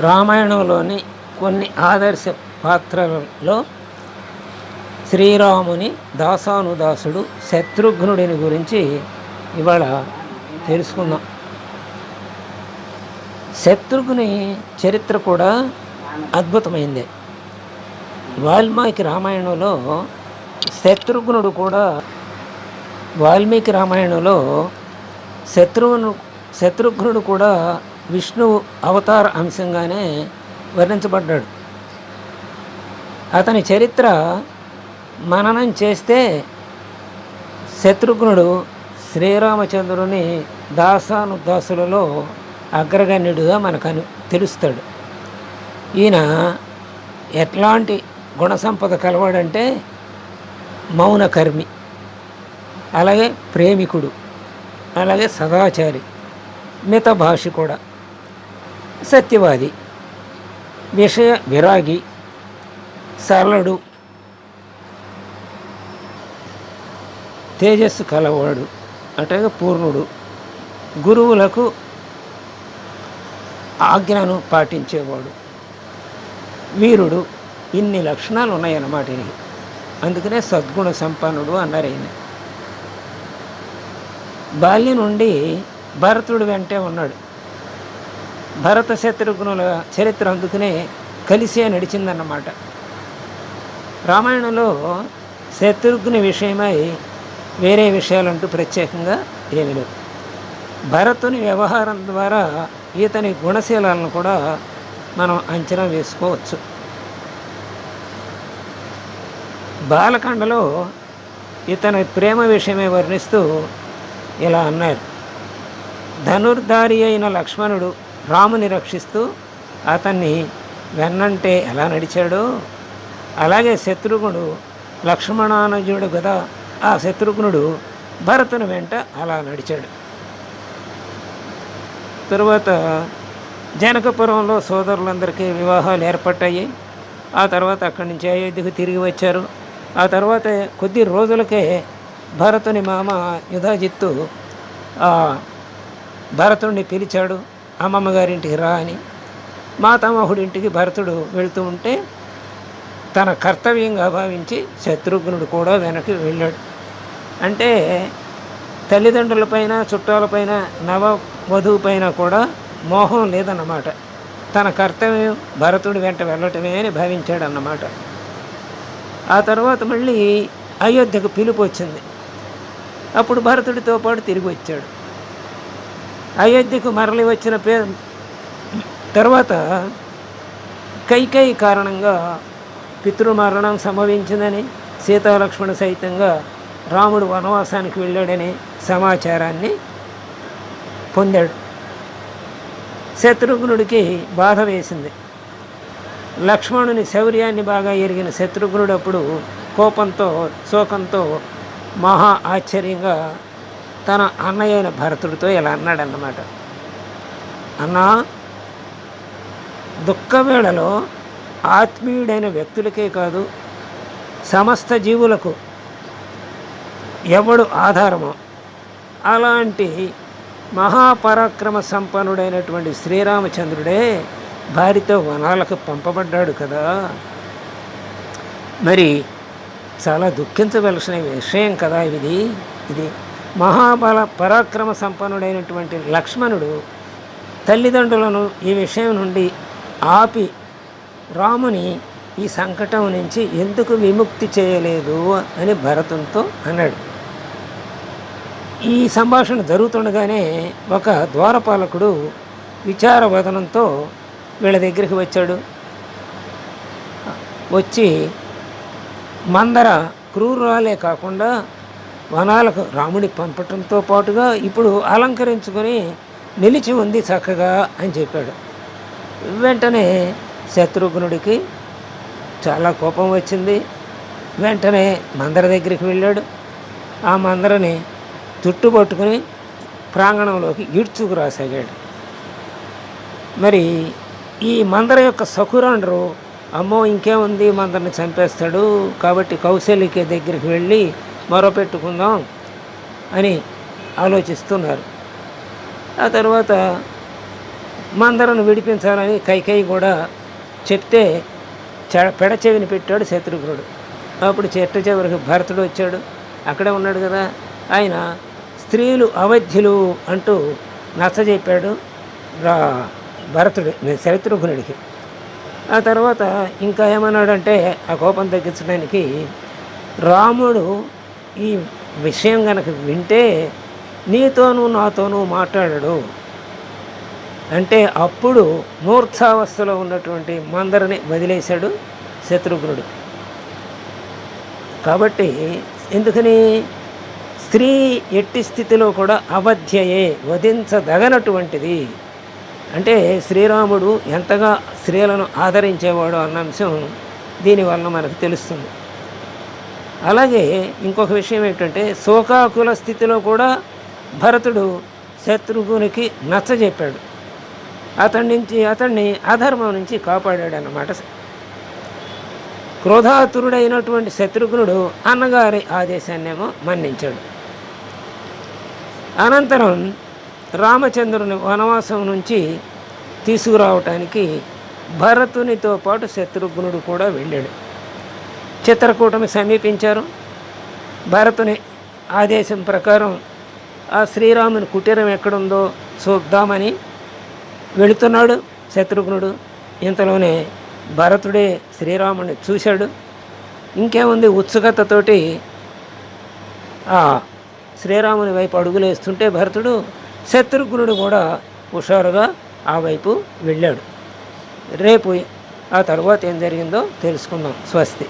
రామాయణంలోని కొన్ని ఆదర్శ పాత్రలలో శ్రీరాముని దాసానుదాసుడు శత్రుఘ్నుడిని గురించి ఇవాళ తెలుసుకుందాం. శత్రుఘ్ని చరిత్ర కూడా అద్భుతమైంది. వాల్మీకి రామాయణంలో శత్రుఘ్నుడు కూడా వాల్మీకి రామాయణంలో శత్రువును శత్రుఘ్నుడు కూడా విష్ణువు అవతార అంశంగానే వర్ణించబడ్డాడు. అతని చరిత్ర మననం చేస్తే శత్రుఘ్నుడు శ్రీరామచంద్రుని దాసానుదాసులలో అగ్రగణ్యుడిగా మనకు తెలుస్తాడు. ఈయన ఎట్లాంటి గుణసంపద కలవాడంటే మౌనకర్మి అలాగే ప్రేమికుడు అలాగే సదాచారి మిత భాష కూడా. సత్యవాది విషయ విరాగి సరళుడు తేజస్సు కలవాడు అట్లాగే పూర్ణుడు గురువులకు ఆజ్ఞను పాటించేవాడు వీరుడు ఇన్ని లక్షణాలు ఉన్నాయన్నమాట ఇది అందుకనే సద్గుణ సంపన్నుడు అన్నారు ఈయన బాల్యం నుండి భరతుడు వెంటే ఉన్నాడు. భరత శత్రుఘ్నుల చరిత్ర అందుకనే కలిసే నడిచిందన్నమాట. రామాయణంలో శత్రుఘ్ని విషయమై వేరే విషయాలంటూ ప్రత్యేకంగా ఏమి లేవు. భరతుని వ్యవహారం ద్వారా ఈతని గుణశీలాలను కూడా మనం అంచనా వేసుకోవచ్చు. బాలకాండలో ఇతని ప్రేమ విషయమే వర్ణిస్తూ ఇలా అన్నారు. ధనుర్ధారి అయిన లక్ష్మణుడు రాముని రక్షిస్తూ అతన్ని వెన్నంటే ఎలా నడిచాడో అలాగే శత్రుఘ్నుడు లక్ష్మణానుజుడు కదా ఆ శత్రుఘ్నుడు భరతుని వెంట అలా నడిచాడు. తరువాత జనకపురంలో సోదరులందరికీ వివాహాలు ఏర్పడ్డాయి. ఆ తర్వాత అక్కడి నుంచి అయోధ్యకు తిరిగి వచ్చారు. ఆ తర్వాత కొద్ది రోజులకే భరతుని మామ యుధాజిత్తు భరతుణ్ణి పిలిచాడు. అమ్మమ్మ గారింటికి రా అని. మాతామహుడింటికి భరతుడు వెళుతూ ఉంటే తన కర్తవ్యంగా భావించి శత్రుఘ్నుడు కూడా వెనక్కి వెళ్ళాడు. అంటే తల్లిదండ్రులపైన చుట్టాలపైన నవ వధువు పైన కూడా మోహం లేదన్నమాట. తన కర్తవ్యం భరతుడి వెంట వెళ్ళటమే అని భావించాడు అన్నమాట ఆ తర్వాత మళ్ళీ అయోధ్యకు పిలుపు వచ్చింది. అప్పుడు భరతుడితో పాటు తిరిగి వచ్చాడు. అయోధ్యకు మరలి వచ్చిన పే తర్వాత కైకై కారణంగా పితృమరణం సంభవించిందని సీతాలక్ష్మణ సహితంగా రాముడు వనవాసానికి వెళ్ళాడనే సమాచారాన్ని పొందాడు. శత్రుఘ్నుడికి బాధ వేసింది. లక్ష్మణుని శౌర్యాన్ని బాగా ఎరిగిన శత్రుఘ్నుడు అప్పుడు కోపంతో శోకంతో మహా ఆశ్చర్యంగా తన అన్నయ్య అయిన భరతుడితో ఇలా అన్నాడన్నమాట. అన్నా దుఃఖవేళలో ఆత్మీయుడైన వ్యక్తులకే కాదు సమస్త జీవులకు ఎవడు ఆధారమో అలాంటి మహాపరాక్రమ సంపన్నుడైనటువంటి శ్రీరామచంద్రుడే భార్యతో వనాలకు పంపబడ్డాడు కదా. మరి చాలా దుఃఖించవలసిన విషయం కదా ఇది ఇది. మహాబల పరాక్రమ సంపన్నుడైనటువంటి లక్ష్మణుడు తల్లిదండ్రులను ఈ విషయం నుండి ఆపి రాముని ఈ సంకటం నుంచి ఎందుకు విముక్తి చేయలేదు అని భరతంతో అన్నాడు. ఈ సంభాషణ జరుగుతుండగానే ఒక ద్వారపాలకుడు విచారవదనంతో వీళ్ళ దగ్గరికి వచ్చాడు. వచ్చి మందర క్రూరాలే కాకుండా వనాలకు రాముడి పంపటంతో పాటుగా ఇప్పుడు అలంకరించుకొని నిలిచి ఉంది చక్కగా అని చెప్పాడు. వెంటనే శత్రుఘ్నుడికి చాలా కోపం వచ్చింది. వెంటనే మందర దగ్గరికి వెళ్ళాడు. ఆ మందరని చుట్టుపట్టుకుని ప్రాంగణంలోకి ఈడ్చుకు రాసాగాడు. మరి ఈ మందర యొక్క సకురాండ్రు అమ్మో ఇంకేముంది? మందరిని చంపేస్తాడు. కాబట్టి కౌశల్యకి దగ్గరికి వెళ్ళి మొరపెట్టుకుందాం అని ఆలోచిస్తున్నారు. ఆ తర్వాత మందరను విడిపించాలని కైకేయి కూడా చెప్తే చె పెడ చెవిని పెట్టాడు శత్రుఘ్నుడు. అప్పుడు చెట్ట చివరికి భరతుడు వచ్చాడు. అక్కడే ఉన్నాడు కదా. ఆయన స్త్రీలు అవధ్యులు అంటూ నచ్చజెప్పాడు రా భరతుడు శత్రుఘ్నుడికి. ఆ తర్వాత ఇంకా ఏమన్నాడంటే ఆ కోపం తగ్గించడానికి రాముడు ఈ విషయం కనుక వింటే నీతోనూ నాతోనూ మాట్లాడడు. అంటే అప్పుడు మూర్ఛావస్థలో ఉన్నటువంటి మందరిని వదిలేశాడు శత్రుఘ్నుడు. కాబట్టి ఎందుకని? స్త్రీ ఎట్టి స్థితిలో కూడా అవధ్యయే వధించదగనటువంటిది. అంటే శ్రీరాముడు ఎంతగా స్త్రీలను ఆదరించేవాడు అన్న అంశం దీనివల్ల మనకు తెలుస్తుంది. అలాగే ఇంకొక విషయం ఏంటంటే శోకాకుల స్థితిలో కూడా భరతుడు శత్రుఘ్నునికి నచ్చజెప్పాడు. అతడి నుంచి అతన్ని అధర్మం నుంచి కాపాడాడు అన్నమాట క్రోధాతురుడైనటువంటి శత్రుఘ్నుడు అన్నగారి ఆదేశాన్నేమో మన్నించాడు. అనంతరం రామచంద్రుని వనవాసం నుంచి తీసుకురావటానికి భరతునితో పాటు శత్రుఘ్నుడు కూడా వెళ్ళాడు. చిత్రకూటమి సమీపించారు. భరతుని ఆదేశం ప్రకారం ఆ శ్రీరాముని కుటీరం ఎక్కడుందో చూద్దామని వెళుతున్నాడు శత్రుఘ్నుడు. ఇంతలోనే భరతుడే శ్రీరాముని చూశాడు. ఇంకేముంది? ఉత్సుకతతోటి ఆ శ్రీరాముని వైపు అడుగులేస్తుంటే భరతుడు శత్రుఘ్నుడు కూడా హుషారుగా ఆ వైపు వెళ్ళాడు. రేపు ఆ తర్వాత ఏం జరిగిందో తెలుసుకుందాం. స్వస్తి.